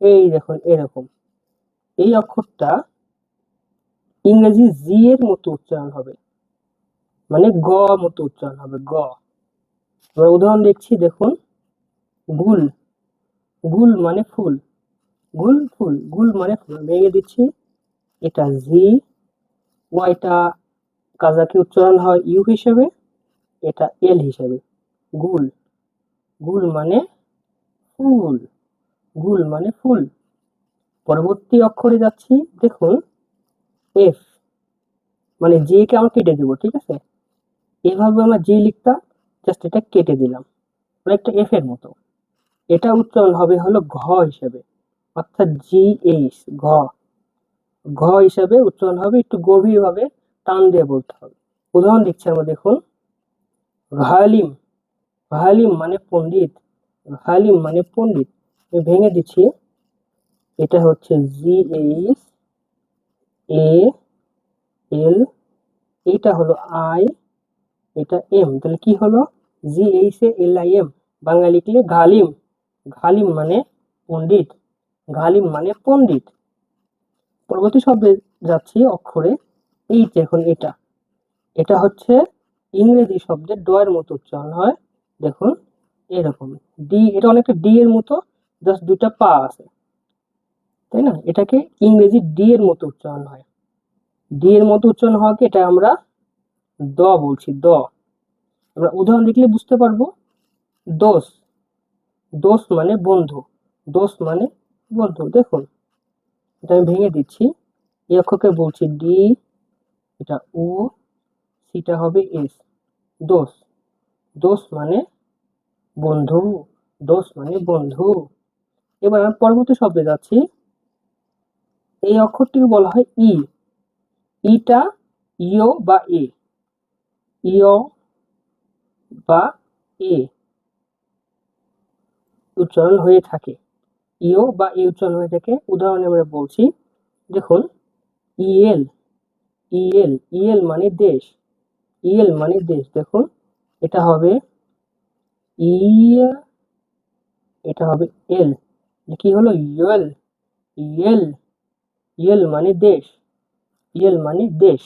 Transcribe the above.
এই দেখুন এরকম। এই অক্ষরটা ইংরেজি জি এর মতো উচ্চারণ হবে। মানে গ মতো উচ্চারণ হবে, গ। আমরা উদাহরণ দেখছি, দেখুন। গুল। গুল মানে ফুল। গুল ফুল। গুল মানে ফুল। ভেঙে দিচ্ছি। এটা জি ওয়াইটা কাজাকি উচ্চারণ হয় ইউ হিসেবে। এটা এল হিসেবে। গুল। গুল মানে ফুল। গুল মানে ফুল। পরবর্তী অক্ষরে যাচ্ছি, দেখুন এফ মানে জে কে আমরা কেটে দেবো, ঠিক আছে? এভাবে আমরা জি লিখতাম জাস্ট এটা কেটে দিলাম। অনেকটা এফ এর মতো। এটা উচ্চারণ হবে হলো ঘ হিসেবে, অর্থাৎ জি এইচ ঘ। ঘ হিসাবে উচ্চারণ হবে, একটু গভীরভাবে টান দিয়ে বলতে হবে। উদাহরণ দিচ্ছি আমরা, দেখুন। ঘালিম ঘালিম মানে পণ্ডিত ঘালিম মানে পণ্ডিত। আমি ভেঙে দিচ্ছি। এটা হচ্ছে জি এইচ এ এল এইটা হলো আই এটা এম তাহলে কি হলো? G H A L I M Bangla লিখলে ঘালিম ঘালিম মানে পণ্ডিত। ঘালিম মানে পণ্ডিত। পরবর্তী শব্দে যাচ্ছি অক্ষরে এই দেখুন এটা। এটা হচ্ছে ইংরেজি শব্দের ড এর মতো উচ্চারণ হয়। দেখুন, এরকম। ডি এটা অনেকটা ডি এর মতো। জাস্ট দুটা পা আছে। তাই না? এটাকে ইংরেজি ডি এর মতো উচ্চারণ হয়। ডি এর মতো উচ্চারণ হওয়াকে এটা আমরা দ বলছি, দ। আমরা উদাহরণ দেখলে বুঝতে পারব। দোষ। দোষ মানে বন্ধু। দোষ মানে বন্ধু। দেখুন, এটা আমি ভেঙে দিচ্ছি। অক্ষরকে বলছি ডি এটা ও সিটা হবে এস দোষ। দোষ মানে বন্ধু। দোষ মানে বন্ধু। এবার আমি পরবর্তী শব্দে যাচ্ছি। এই অক্ষরটিকে বলা হয় ই। ইটা ইও বা এ। ইও বা এ। উচ্চারণ হয়ে থাকে। ইও বা এ উচ্চারণ হয়ে থাকে। উদাহরণে আমরা বলছি, দেখুন ইএল ইএল ইএল মানে দেশ। ইএল মানে দেশ, দেখুন, এটা হবে ই এটা হবে এল। কি হলো? ইয়েল ইয়েল ইয়েল মানে দেশ ইয়েল মানে দেশ।